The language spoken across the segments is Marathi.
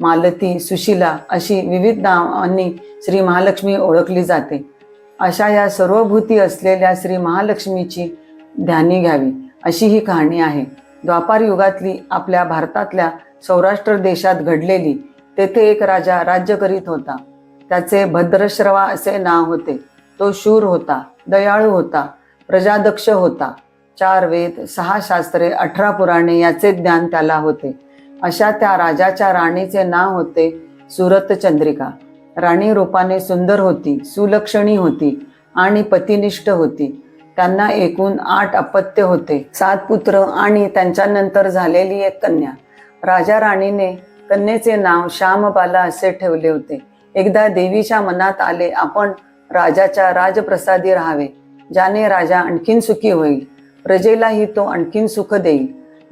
मालती सुशिला अशी विविध नावांनी श्री महालक्ष्मी ओळखली जाते. अशा या सर्वभूती असलेल्या श्री महालक्ष्मीची ध्यानी घ्यावी अशी ही कहाणी आहे. द्वापार युगातली आपल्या भारतातल्या सौराष्ट्र देशात घडलेली तेथे एक राजा राज्य करीत होता. त्याचे भद्रश्रवा असे नाव होते. तो शूर होता दयाळू होता प्रजादक्ष होता. चार वेद सहा शास्त्रे अठरा पुराणे याचे ज्ञान त्याला होते. अशा त्या राजाच्या राणीचे नाव होते सुरत चंद्रिका. राणी रूपाने सुंदर होती सुलक्षणी होती आणि पतिनिष्ठ होती. त्यांना एकूण आठ अपत्य होते. सात पुत्र आणि त्यांच्यानंतर झालेली एक कन्या. राजा राणीने कन्येचे नाव श्यामबाला असे ठेवले होते. एकदा देवीच्या मनात आले आपण राजाच्या राजप्रसादी राहावे. ज्याने राजा आणखीन सुखी होईल. प्रजेलाही तो आणखीन सुख देईल.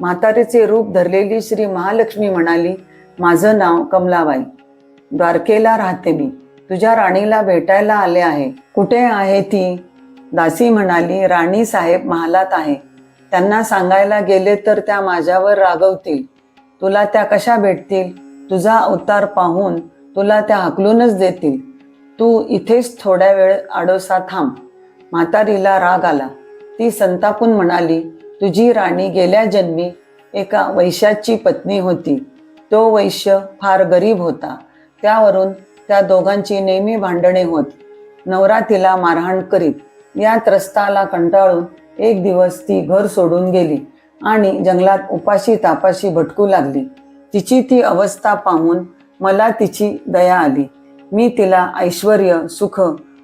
म्हातारीचे रूप धरलेली श्री महालक्ष्मी म्हणाली माझं नाव कमलाबाई. द्वारकेला राहते मी. तुझ्या राणीला भेटायला आले आहे. कुठे आहे ती? दासी म्हणाली राणी साहेब महालात आहे. त्यांना सांगायला गेले तर त्या माझ्यावर रागवतील. तुला त्या कशा भेटतील? तुझा अवतार पाहून तुला त्या हकलूनच देतील. तू इथेच थोड्या वेळ आडोसा थांब. म्हातारीला राग आला. ती संतापून म्हणाली तुझी राणी गेल्या जन्मी एका वैश्याची पत्नी होती. तो वैश्य फार गरीब होता. त्यावरून त्या दोघांची नेहमी भांडणे होत. नवरा तिला मारहाण करीत. या त्रस्ताला कंटाळून एक दिवस ती घर सोडून गेली आणि जंगलात उपाशी तापाशी भटकू लागली. तिची ती अवस्था पाहून मला तिची दया आली. मी तिला ऐश्वर सुख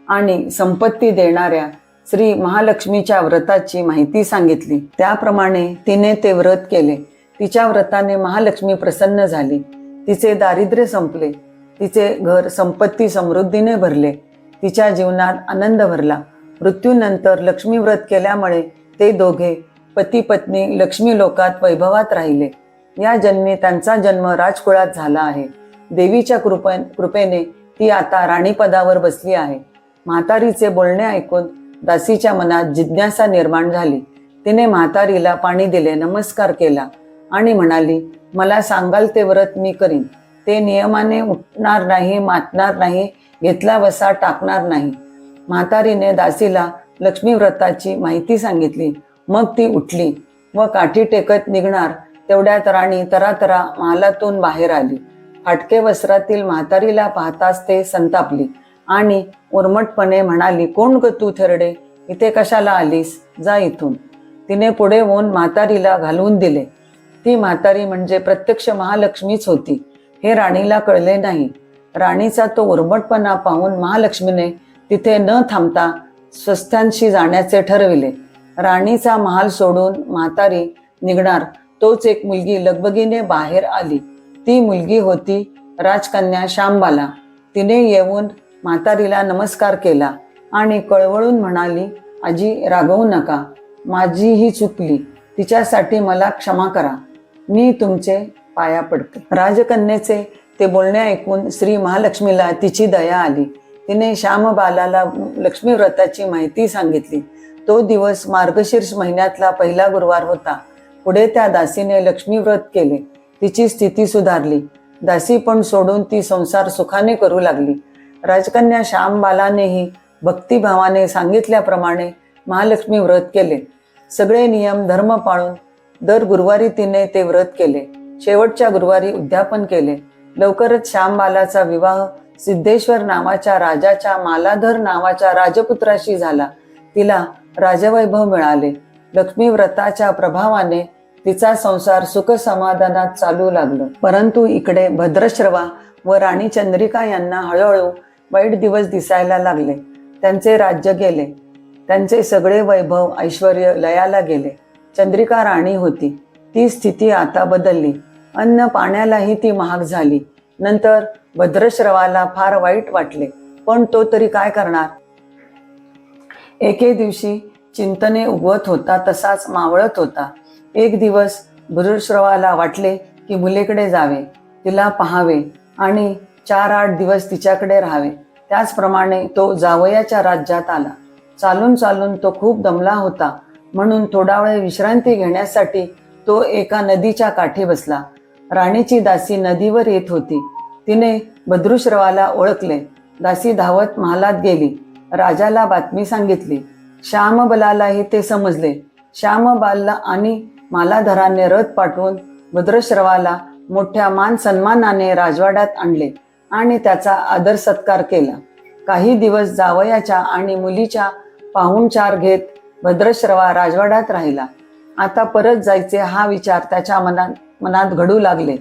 आणि संपत्ती देणाऱ्या श्री महालक्ष्मीच्या व्रताची माहिती सांगितली. त्याप्रमाणे तिने ते व्रत केले. तिच्या व्रताने महालक्ष्मी प्रसन्न झाली. तिचे दारिद्र्य संपले. तिचे घर संपत्ती समृद्धीने भरले. तिच्या जीवनात आनंद भरला. मृत्यूनंतर लक्ष्मी व्रत केल्यामुळे ते दोघे पती पत्नी लक्ष्मी लोकात वैभवात राहिले. या जन्मी त्यांचा जन्म राजकुळात झाला आहे. देवीच्या कृपे कृपेने ती आता राणीपदावर बसली आहे. म्हातारीचे बोलणे ऐकून दासीच्या मनात जिज्ञासा निर्माण झाली. तिने म्हातारीला पाणी दिले नमस्कार केला आणि म्हणाली मला सांगाल ते व्रत मी करीन. ते नियमाने उठणार नाही मातणार नाही घेतला वसा टाकणार नाही. म्हातारीने दासीला लक्ष्मी व्रताची माहिती सांगितली. मग ती उठली व काठी टेकत निघणार तेवढ्यात राणी तरातरा महालातून बाहेर आली. फाटके वस्त्रातील म्हातारीला पाहताच ते संतापली. आणि उर्मटपणे म्हणाली कोण ग तू थेरडे? इथे कशाला आलीस? जा इथून. तिने पुढे होऊन म्हातारीला घालवून दिले. ती म्हातारी म्हणजे प्रत्यक्ष महालक्ष्मीच होती. हे राणीला कळले नाही. राणीचा तो उर्मटपणा पाहून महालक्ष्मीने तिथे न थांबता स्वस्थांशी जाण्याचे ठरविले. राणीचा महाल सोडून म्हातारी निघणार तोच एक मुलगी लगबगीने बाहेर आली. ती मुलगी होती राजकन्या श्यामबाला. तिने येऊन म्हातारीला नमस्कार केला आणि कळवळून म्हणाली आजी रागवू नका. माझी ही चुकली. तिच्यासाठी मला क्षमा करा. मी तुमचे पाया पडते. राजकन्येचे ते बोलणे ऐकून श्री महालक्ष्मीला तिची दया आली. तिने श्यामबालाला लक्ष्मीव्रताची माहिती सांगितली. तो दिवस मार्गशीर्ष महिन्यातला पहिला गुरुवार होता. पुढे त्या दासीने लक्ष्मीव्रत केले. तिची स्थिती सुधारली. दासी पण सोडून ती संसार सुखाने करू लागली. राजकन्या श्यामबालानेही भक्तिभावाने सांगितल्याप्रमाणे महालक्ष्मी व्रत केले. सगळे नियम धर्म पाळून दर गुरुवारी तिने ते व्रत केले. शेवटच्या गुरुवारी उद्यापन केले. लवकरच श्यामबालाचा विवाह सिद्धेश्वर नावाच्या राजाच्या मालाधर नावाच्या राजपुत्राशी झाला. तिला राजवैभव मिळाले. लक्ष्मी व्रताच्या प्रभावाने तिचा संसार सुख समाधानात चालू लागलं. परंतु इकडे भद्रश्रवा व राणी चंद्रिका यांना हळूहळू वाईट दिवस दिसायला लागले. त्यांचे राज्य गेले. त्यांचे सगळे वैभव ऐश्वर लयाला गेले. चंद्रिका राणी होती. ती स्थिती आता बदलली. अन्न पाण्यालाही ती महाग झाली. नंतर भद्रश्रवाला फार वाईट वाटले. पण तो तरी काय करणार? एके दिवशी चिंतने उगवत होता तसाच मावळत होता. एक दिवस भद्रश्रवाला वाटले की मुलीकडे जावे तिला पहावे आणि चार आठ दिवस तिच्याकडे राहावे. त्याचप्रमाणे तो जावयाच्या राज्यात आला. चालून चालून तो खूप दमला होता. म्हणून थोडा वेळ विश्रांती घेण्यासाठी तो एका नदीच्या काठी बसला. राणीची दासी नदीवर येत होती. तिने बद्रुश्रवाला ओळखले. दासी धावत महालात गेली. राजाला बातमी सांगितली. श्यामबलालाही ते समजले. श्यामबालला आणि मालाधराने रथ पाठवून भद्रश्रवाला मोठ्या मान सन्मानाने राजवाड्यात आणले. आणि त्याचा आदर सत्कार केला. काही दिवस जावयाच्या आणि मुलीच्या पाहुणचार घेत भद्रश्रवा राजवाड्यात राहिला. आता परत जायचे हा विचार त्याच्या मनात मनात घडू लागले.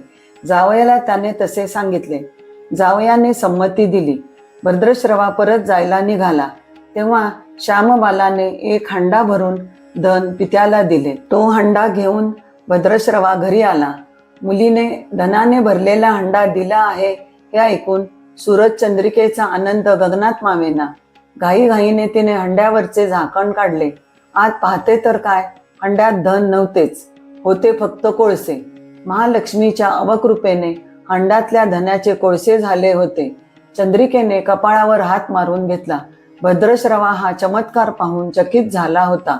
जावयाला त्याने तसे सांगितले. जावयाने संमती दिली. भद्रश्रवा परत जायला निघाला. तेव्हा श्यामबालाने एक हंडा भरून धन पित्याला दिले. तो हंडा घेऊन भद्रश्रवा घरी आला. मुलीने धनाने भरलेला हंडा दिला आहे. हे ऐकून सूरज चंद्रिकेचा आनंद गगनात मावेना. घाईघाईने तिने हंड्यावरचे झाकण काढले. आत पाहते तर काय? हंड्यात धन नव्हतेच. होते फक्त कोळसे. महालक्ष्मीच्या अवकृपेने हंडातल्या धनाचे कोळसे झाले होते. चंद्रिकेने कपाळावर हात मारून घेतला. भद्रश्रवा हा चमत्कार पाहून चकित झाला होता.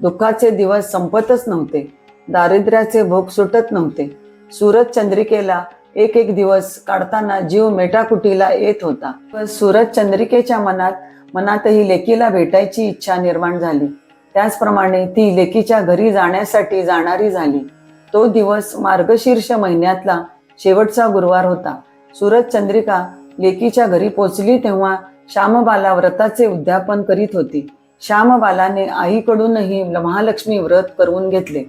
दुःखाचे दिवस संपतच नव्हते. दारिद्र्याचे भोग सुटत नव्हते. सूरज चंद्रिकेला एक एक दिवस काढताना जीव मेटाकुटीला येत होता. पण सूरज चंद्रिकेच्या मनात मनातही लेकीला भेटायची इच्छा निर्माण झाली. त्याचप्रमाणे ती लेकीच्या घरी जाण्यासाठी जाणारी झाली. तो दिवस मार्गशीर्ष महिन्यातला शेवटचा गुरुवार होता. सूरज चंद्रिका लेकीच्या घरी पोचली तेव्हा श्यामबाला व्रताचे उद्यापन करीत होती. श्यामबालाने आईकडूनही महालक्ष्मी व्रत करून घेतले.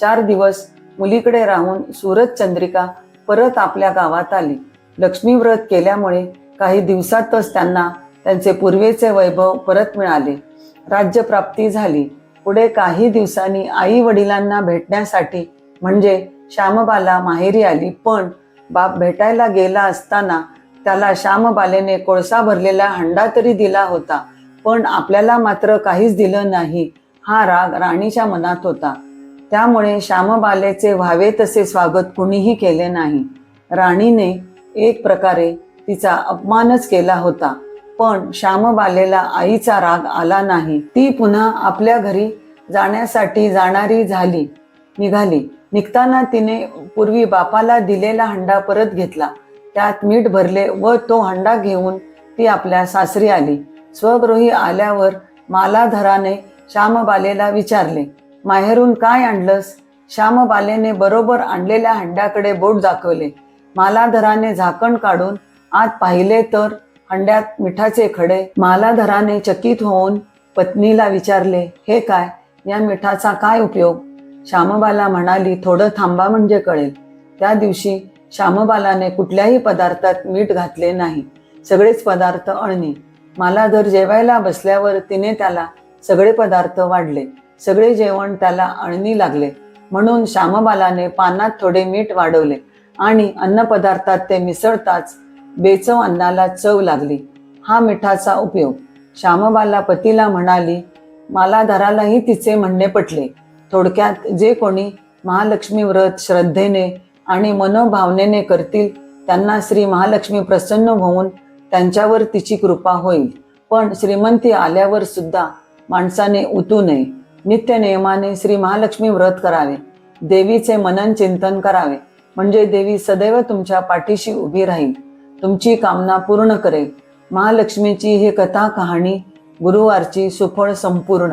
चार दिवस मुलीकडे राहून सूरज चंद्रिका परत आपल्या गावात आली. लक्ष्मी व्रत केल्यामुळे काही दिवसातच त्यांना त्यांचे पूर्वेचे वैभव परत मिळाले. राज्यप्राप्ती झाली. पुढे काही दिवसांनी आई वडिलांना भेटण्यासाठी म्हणजे श्यामबाला माहेरी आली. पण बाप भेटायला गेला असताना त्याला श्यामबालेने कोळसा भरलेला हंडा तरी दिला होता. पण आपल्याला मात्र काहीच दिलं नाही. हा राग राणीच्या मनात होता. त्यामुळे श्यामबालेचे व्हावे तसे स्वागत कुणीही केले नाही. राणीने एक प्रकारे तिचा अपमानच केला होता. पण श्यामबालेला आईचा राग आला नाही. ती पुन्हा आपल्या घरी जाण्यासाठी जाणारी झाली. निघाली. निघताना तिने पूर्वी बापाला दिलेला हंडा परत घेतला. त्यात मीठ भरले व तो हंडा घेऊन ती आपल्या सासरी आली. स्वगृही आल्यावर मालाधराने श्यामबालेला विचारले माहेरून काय आणलंस? श्यामबालेने बरोबर आणलेल्या हंड्याकडे बोट दाखवले. मालाधराने झाकण काढून आत पाहिले तर हंड्यात मिठाचे खडे. मालाधराने चकित होऊन पत्नीला विचारले हे काय? या मिठाचा काय उपयोग? श्यामबाला म्हणाली थोडं थांबा म्हणजे कळेल. त्या दिवशी श्यामबालाने कुठल्याही पदार्थात मीठ घातले नाही. सगळेच पदार्थ अळणी. मालाधर जेवायला बसल्यावर तिने त्याला सगळे पदार्थ वाढले. सगळे जेवण त्याला अळणी लागले. म्हणून श्यामबालाने पानात थोडे मीठ वाढवले आणि अन्नपदार्थात ते मिसळताच बेचव अन्नाला चव लागली. हा मिठाचा उपयोग. श्यामबाला पतीला म्हणाली मालाधरालाही तिचे म्हणणे पटले. थोडक्यात जे कोणी महालक्ष्मी व्रत श्रद्धेने आणि मनोभावनेने करतील त्यांना श्री महालक्ष्मी प्रसन्न होऊन त्यांच्यावर तिची कृपा होईल. पण श्रीमंती आल्यावर सुद्धा माणसाने उतू नये. नित्य नियमाने श्री महालक्ष्मी व्रत करावे. देवीचे मनन चिंतन करावे. म्हणजे देवी सदैव तुमच्या पाठीशी उभी राहील. तुमची कामना पूर्ण करेल. महालक्ष्मीची ही कथा कहाणी गुरुवारची सुफळ संपूर्ण.